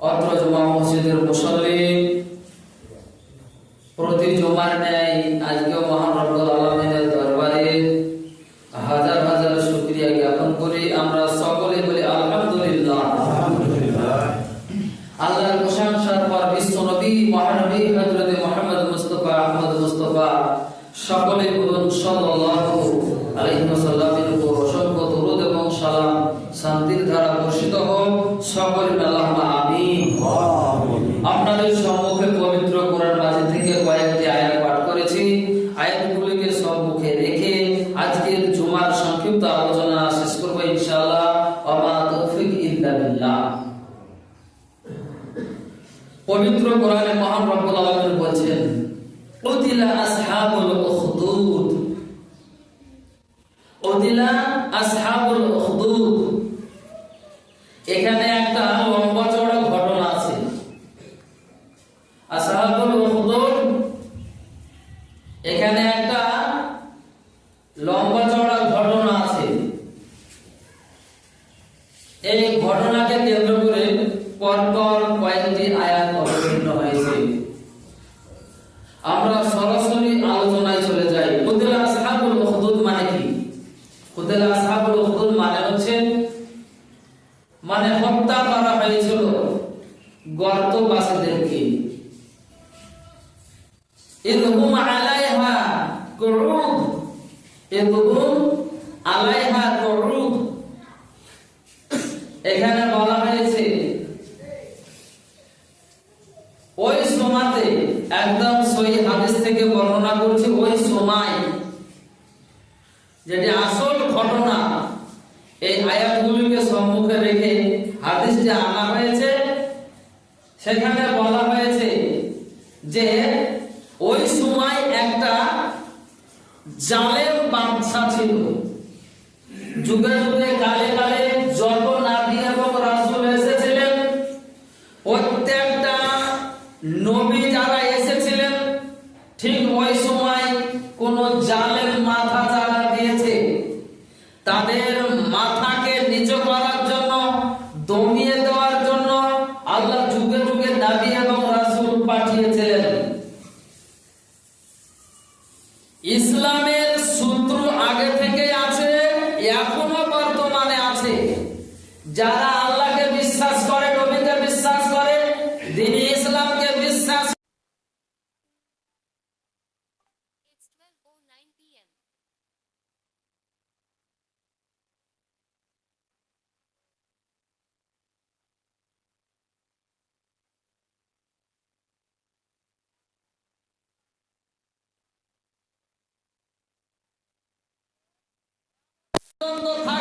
অত্র জুমা মসজিদের মুসল্লি প্রতি জুমার ন্যায় আজকেও মহান রব্বুল আলম কোরআনে মহান রব্বুল আলামিন বলছেন উদিলা আসহাবুল উখদুদ। উদিলা আসহাবুল উখদুদ। এখানে এক ইদহুম আলাইহা কুরুদ ইদহুম আলাইহা কুরুদ এখানে বলা হয়েছে, ওই সোমাতে একদম সহি হাদিস থেকে বর্ণনা করছে, ওই জালেম বাদশা ছিল। যুগে যুগে どんどん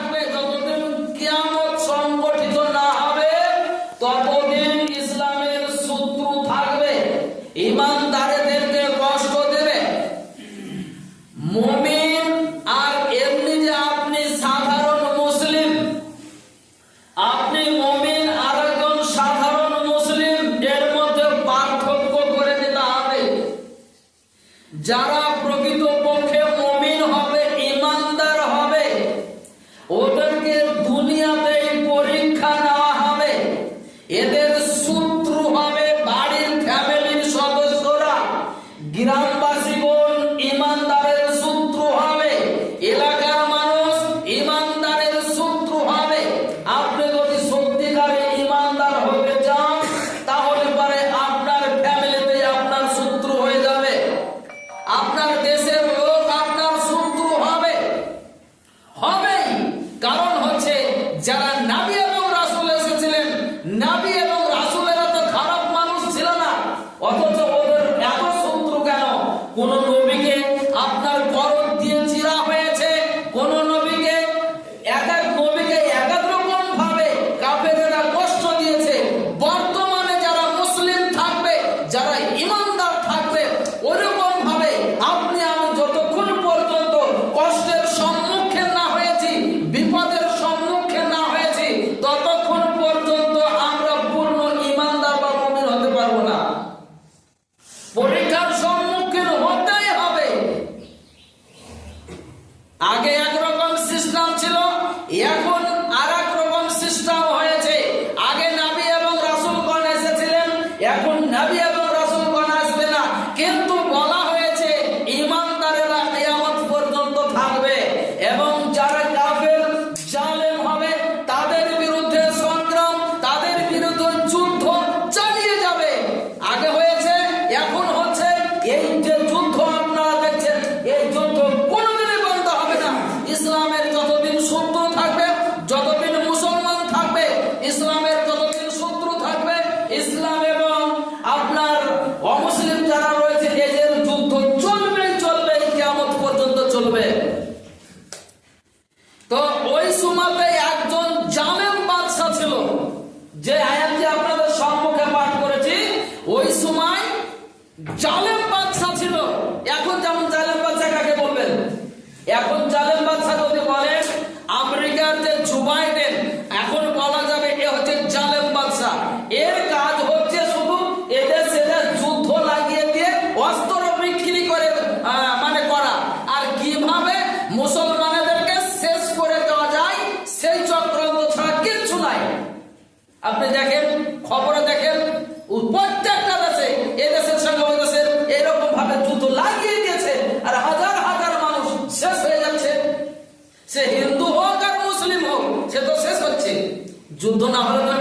যুদ্ধ না হলে তো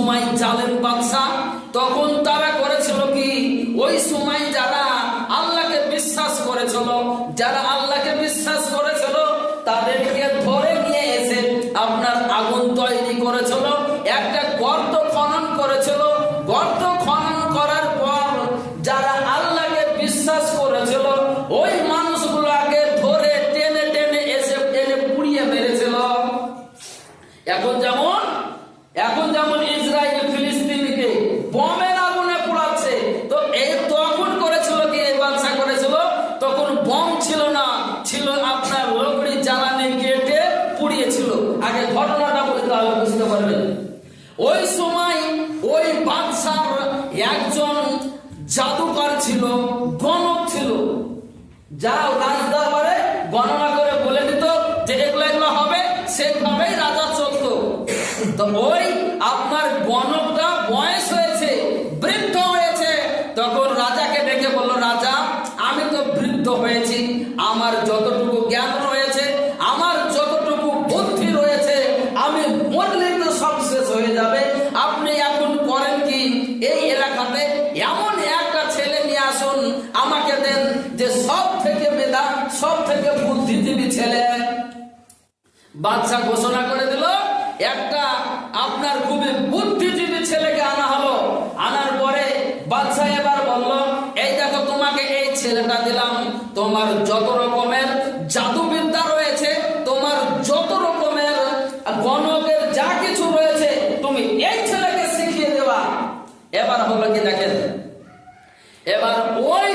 সময় জালেম বাদশা তখন তারা করেছিল কি? ওই সময় যারা আল্লাহকে বিশ্বাস করেছিল যারা জাদুকর ছিল, গণক ছিল। যা রাজ দরবারে গণনা করে বলে দিত যে এগুলো এগুলো হবে, সেভাবেই রাজা চলত। তো ওই আপনার গণকটা বয়স বাদশাহ ঘোষণা করে দিল, একটা আপনার খুবই বুদ্ধিজীবী ছেলেকে আনা হলো। আনার পরে বাদশাহ এবার বলল, এই দেখো, তোমাকে এই ছেলেটা দিলাম। তোমার যত রকমের জাদুবিদ্যা রয়েছে, তোমার যত রকমের গণকের যা কিছু রয়েছে, তুমি এই ছেলেকে শিখিয়ে দেওয়া এবার হলো কি দেখেন, এবার ওই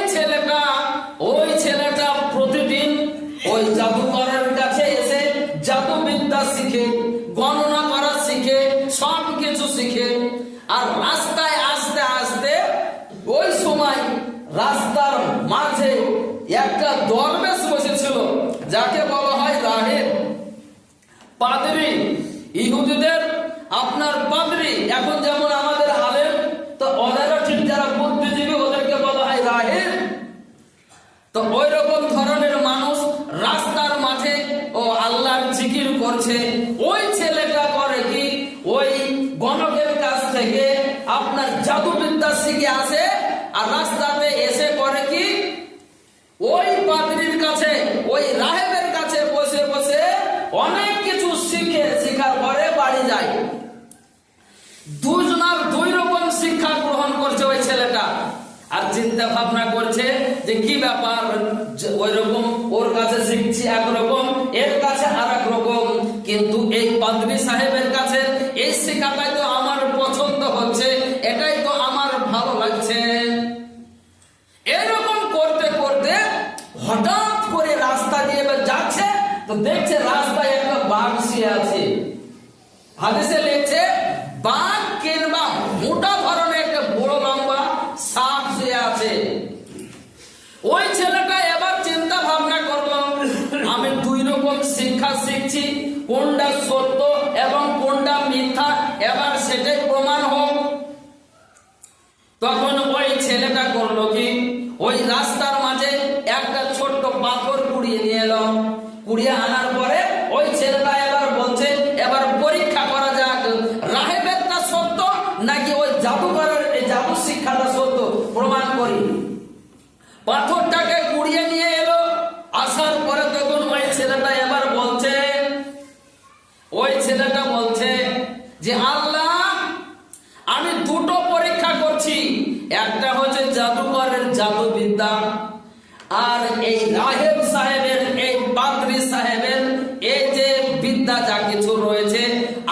পাদরি, ইহুদিদের আপনার পাদরি, এখন যেমন আমাদের আলেম তো ওদেরও ঠিক যারা বুদ্ধিজীবী ওদেরকে বলা হয় রাহেব তো ওই রকম ধরনের মানুষ রাস্তার মাঝে ও আল্লাহর জিকির করছে। ওই ছেলেটা করে কি? ওই গণকের কাছ থেকে আপনার জাদুবিদ্যা শিখে আসে আর রাস্তাতে এসে করে কি ওই পাদ্রির কাছে ওই রাহেবের কাছে বসে বসে অনেক কিছু শিখে শিখার পরে বাড়ি যায় দুজনার দুই রকম শিক্ষা গ্রহণ করছে ওই ছেলেটা আর চিন্তা ভাবনা করছে যে কি ব্যাপার? ওই রকম ওর কাছে শিখছি একরকম এর কাছে আর রকম। কিন্তু এই পাদ্রী সাহেবের কাছে এই শিক্ষাটাই তো আমার পছন্দ হচ্ছে, এটাই তো আমার ভালো লাগছে। এরকম করতে করতে হঠাৎ করে রাস্তা দিয়ে এবার যাচ্ছে, তো দেখছে রাস্তায় একটা বাঘ শুয়ে আছে। হাদিসে লিখছে বাঘ কিংবা মোটা ধরনের একটা বড় লম্বা সাপ শুয়ে আছে ওই ছেলেটা এবার চিন্তা ভাবনা করল আমি দুই রকম শিখছি কোনটা সত্য এবং কোনটা মিথ্যা, এবার সেটাই প্রমাণ হোক। তখন ওই ছেলেটা করল কি? ওই রাস্তার মাঝে একটা ছোট্ট পাথর কুড়িয়ে নিয়ে এলাম কুড়িয়ে আনার পরে ওই ছেলেটা এবার বলছে এবার পরীক্ষা করা যাক রাহেবেরটা সত্য নাকি ওই জাদুঘরের এই জাদু শিক্ষাটা সত্য প্রমাণ করি পাথরটাকে কুড়িয়ে নিয়ে এলো আসার পরে তখন ওই ছেলেটা এবার বলছে ওই ছেলেটা বলছে যে আল্লাহ, আমি দুটো পরীক্ষা করছি। একটা হচ্ছে জাদুকরের জাদুবিদ্যা আর এই রাহেব সাহেবের, এই পাদ্রী সাহেবের, এই যে বিদ্যা যা কিছু রয়েছে,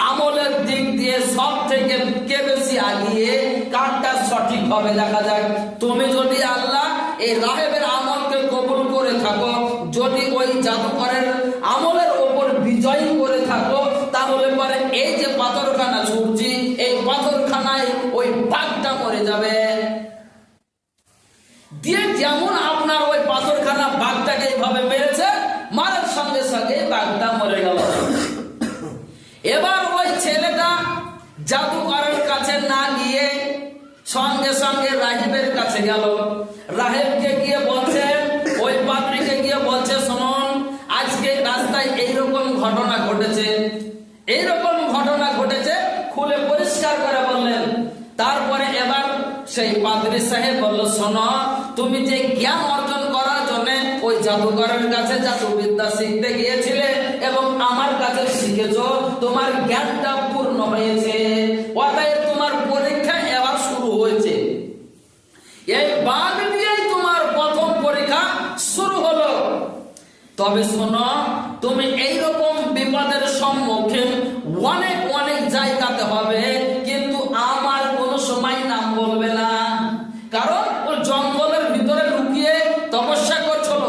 আমলের দিক দিয়ে সব থেকে কে বেশি আগিয়ে, কারটা সঠিক হবে দেখা যাক। তুমি যদি আল্লাহ এই রাহেবের আমলকে কবুল করে থাকো, যদি ওই জাদুকরের আমলের ওপর বিজয়ী করে থাকো এই যে পাথরখানা ছুটছি, এই পাথরখানায় ওই বাঘটা মরে যাবে। দিয়ে যেমন আপনার ওই পাথরখানা বাঘটাকে এইভাবে মেরেছে সঙ্গে সঙ্গে বাঘটা মরে গেল। এবার ওই ছেলেটা জাদুকরের কাছে না গিয়ে সঙ্গে সঙ্গে রাহিবের কাছে গেল। রাহেবকে গিয়ে বলছে, ওই পাত্রীকে গিয়ে বলছে শুনুন আজকে রাস্তায় এইরকম ঘটনা ঘটেছে। এইরকম ঘটনা ঘটেছে, খুলে পরিষ্কার করে বললেন। তারপরে এবার সেই পাদ্রী সাহেব বলল, শোনো, তুমি যে জ্ঞান অর্জন করার জন্য ওই জাদুকরের কাছে জাদুবিদ্যা শিখতে গিয়েছিলে এবং আমার কাছে শিখেছ, তোমার জ্ঞানটা পূর্ণ হয়েছে। অতএব তোমার পরীক্ষা এবার শুরু হয়েছে। এই দিয়েই তোমার প্রথম পরীক্ষা শুরু হলো। তবে শোনো, তুমি সম্মুখীন অনেক অনেক জায়গাতে হবে, কিন্তু আমার কোনো সময় নাম বলবে না। কারণ ও জঙ্গলের ভিতরে লুকিয়ে তপস্যা করছিল।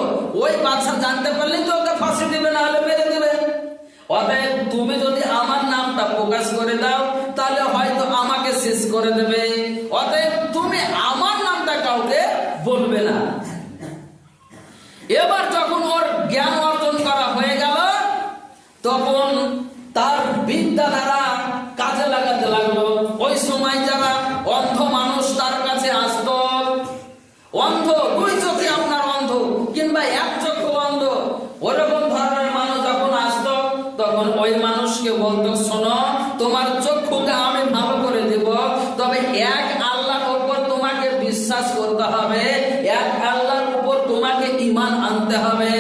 ওই বাচ্চা জানতে পারলেই তো ওকে ফাঁসি দিবে, না হলে মেরে দিবে। অতএব তুমি যদি আমার নামটা প্রকাশ করে দাও তাহলে হয়তো আমাকে শেষ করে দেবে অতএব তুমি আমার নামটা কাউকে বলবে না এবার যখন ওর জ্ঞান অর্জন করা হয়ে গেল তখন তার বিদ্যা দ্বারা কাজে লাগাতে লাগল ওই সময় যারা অন্ধ মানুষ তার কাছে আসতো অন্ধ দুই চোখে আপনার অন্ধ কিংবা এক চোখে অন্ধ ওরকম ধরনের মানুষ যখন আসতো তখন ওই মানুষকে বলতো শোনো তোমার চক্ষুকে আমি ভালো করে দেব তবে এক আল্লাহর উপর তোমাকে বিশ্বাস করতে হবে। এক আল্লাহর উপর তোমাকে ইমান আনতে হবে।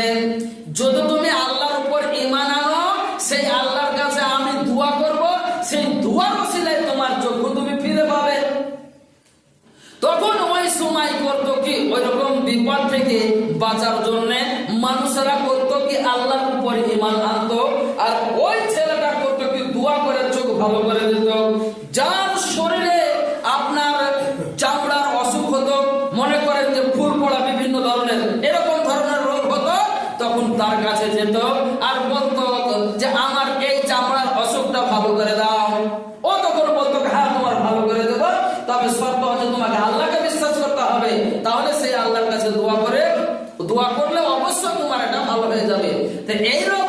যদি তুমি আল্লাহর উপর ইমান আনো, সেই আল্লাহর কাছে আমি দোয়া করব। সেই দোয়ার ওসিলায় তোমার যোগ্য তুমি ফিরে পাবে। তখন ওই সময় করতো কি? ওই রকম বিপদ থেকে বাঁচার জন্য মানুষেরা করতো কি? আল্লাহর উপর ইমান তাহলে সে আল্লাহর কাছে দোয়া করে, দোয়া করলে অবশ্যই তোমার এটা ভালো হয়ে যাবে। তো এইরকম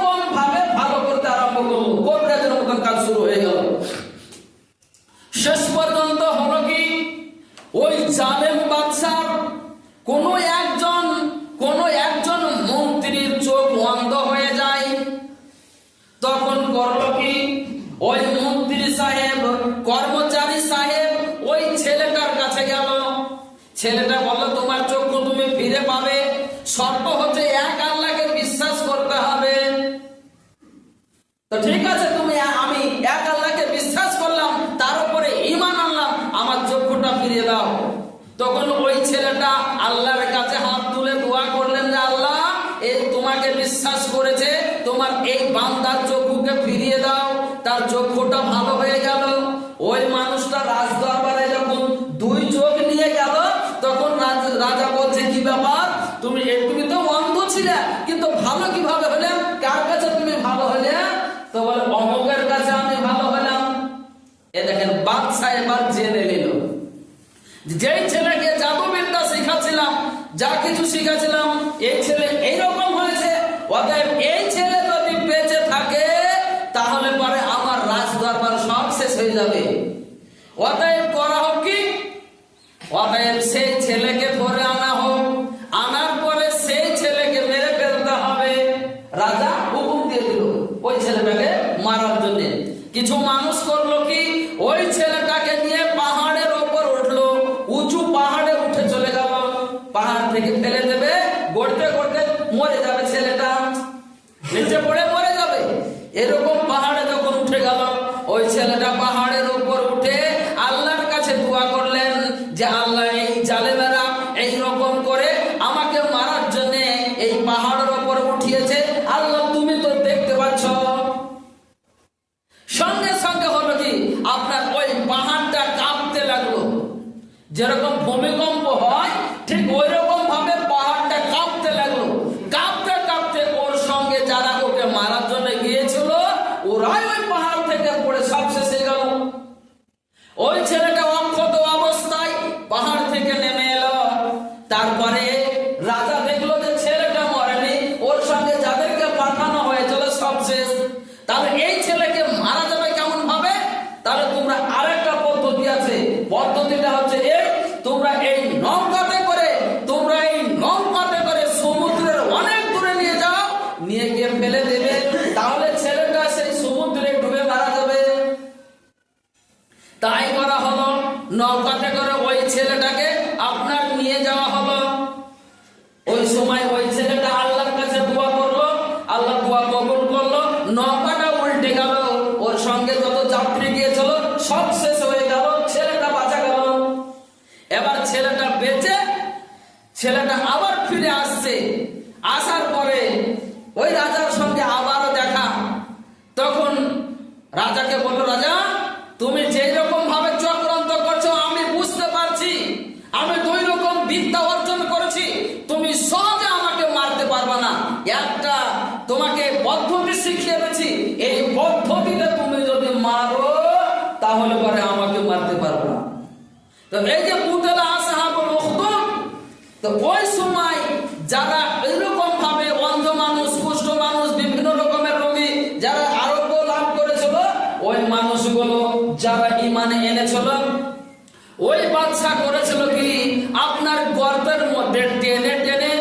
বান্দার চক্ষুকে ফিরিয়ে দাও, তার চক্ষুটা ভালো হয়ে গেল। ওই মানুষটা রাজদরবারে যখন দুই চোখ নিয়ে গেল, তখন রাজা বলছে, কি ব্যাপার? তুমি তুমি তো অন্ধ ছিলে, কিন্তু ভালো কীভাবে হলে? কার কাছে তুমি ভালো হলে? তো বলে অমুকের কাছে আমি ভালো হলাম। এ দেখেন, বাদশাহ এবার জেনে নিল। যেই ছেলেকে জাদুবিদ্যা শিখাছিলাম যা কিছু শিখাছিলাম এই যে মানুষ সঙ্গে যত যাত্রী গিয়েছিল, সব শেষ হয়ে গেল, ছেলেটা বাঁচা গেল এবার ছেলেটা বেঁচে, ছেলেটা এই যে মুতালা আসাহাবুল মুখদুম তো ওই সময় যারা এরকম ভাবে অন্ধ মানুষ, কুষ্ঠ মানুষ, বিভিন্ন রকমের রোগী যারা আরোগ্য লাভ করেছিল, ওই মানুষগুলো যারা ইমানে এনেছিল, ওই বাচ্চা করেছিল কি? আপনার গর্বের মধ্যে টেনে টেনে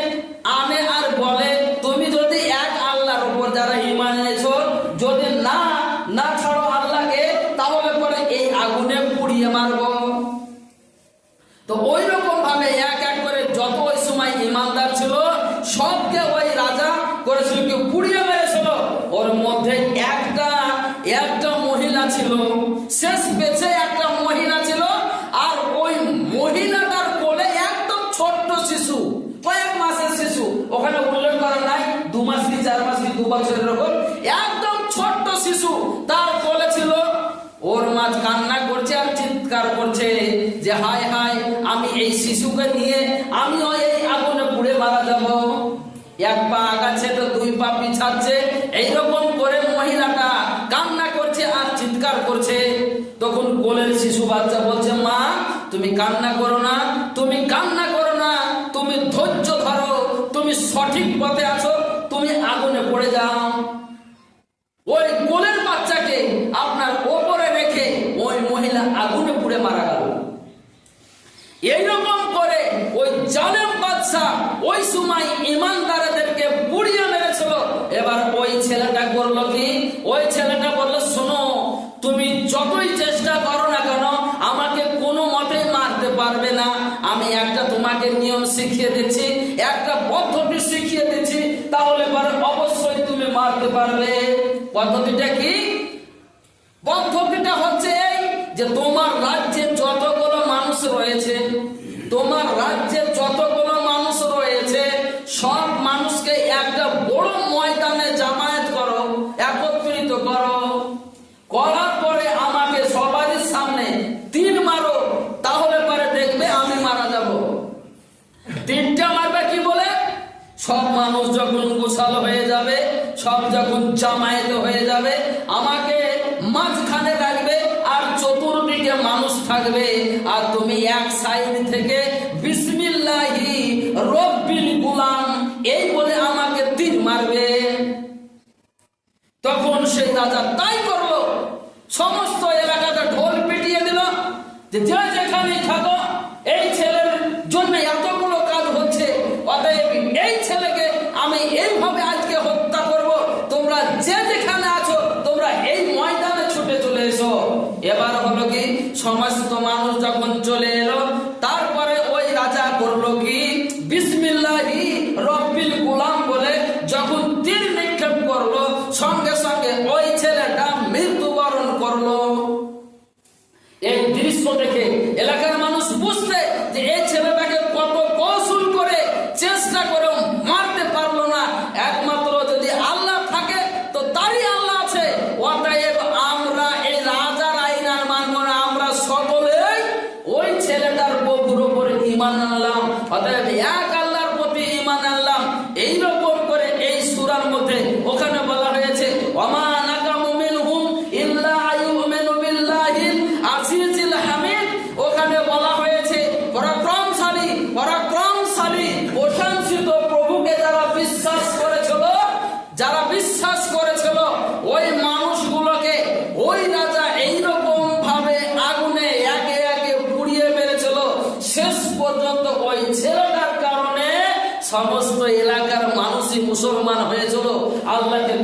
এই শিশুকে নিয়ে আমিও এই আগুনে পুড়ে মারা যাব। এক পা আগাচ্ছে তো দুই পা পিছাচ্ছে। এইরকম করে মহিলাটা কান্না করছে আর চিৎকার করছে। তখন কোলের শিশু বাচ্চা বলছে, মা, তুমি কান্না করো না, তুমি কান্না করো না, তুমি ধৈর্য ধরো, তুমি সঠিক পথে আছো, তুমি আগুনে পড়ে যাও। ওই জালেম বাদশাহ ওই সময় ইমানদারদেরকে পুড়িয়ে মেরেছিল। এবার ওই ছেলেটা করল কি? ওই ছেলেটা বলল, শোনো, তুমি যতই চেষ্টা করো না কেন, আমাকে কোনো মতে মারতে পারবে না। আমি একটা তোমাকে নিয়ম শিখিয়ে দিচ্ছি, একটা পদ্ধতি শিখিয়ে দিচ্ছি, তাহলে পরে অবশ্যই তুমি মারতে পারবে। পদ্ধতিটা কি? পদ্ধতিটা হচ্ছে এই যে তোমার রাজ্যে যতগুলো মানুষ রয়েছে তোমার রাজ্যে যতগুলো মানুষ রয়েছে, সব মানুষকে একটা বড় ময়দানে জামায়াত করো, একত্রিত করো। করার পরে আমাকে সবারই সামনে তিন মারো, তাহলে পরে দেখবে আমি মারা যাব। তিনটা মারবে কি বলে? সব মানুষ যখন গোসাল হয়ে যাবে, সব যখন জামায়াত হয়ে যাবে, আমাকে থাকবে। আর তুমি এক সাইড থেকে বিসমিল্লাহি রব্বিল গুলাম, এই বলে আমাকে তীর মারবে। তখন সেই রাজা তাই করল। সমস্ত এলাকাটা ঢোল পিটিয়ে দিল যে যে থাকো, এই ছেলের জন্য এতগুলো কাজ হচ্ছে, অতএব এই ছেলেকে আমি এইভাবে আজকে হত্যা করব তোমরা যে যেখানে আছো তোমরা এই ময়দানে ছুটে চলে এসো এবার হলো কি সমস্ত মানুষ যখন চলে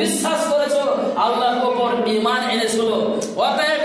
বিশ্বাস করেছ? আল্লাহর উপর ইমান এনেছিল অতএব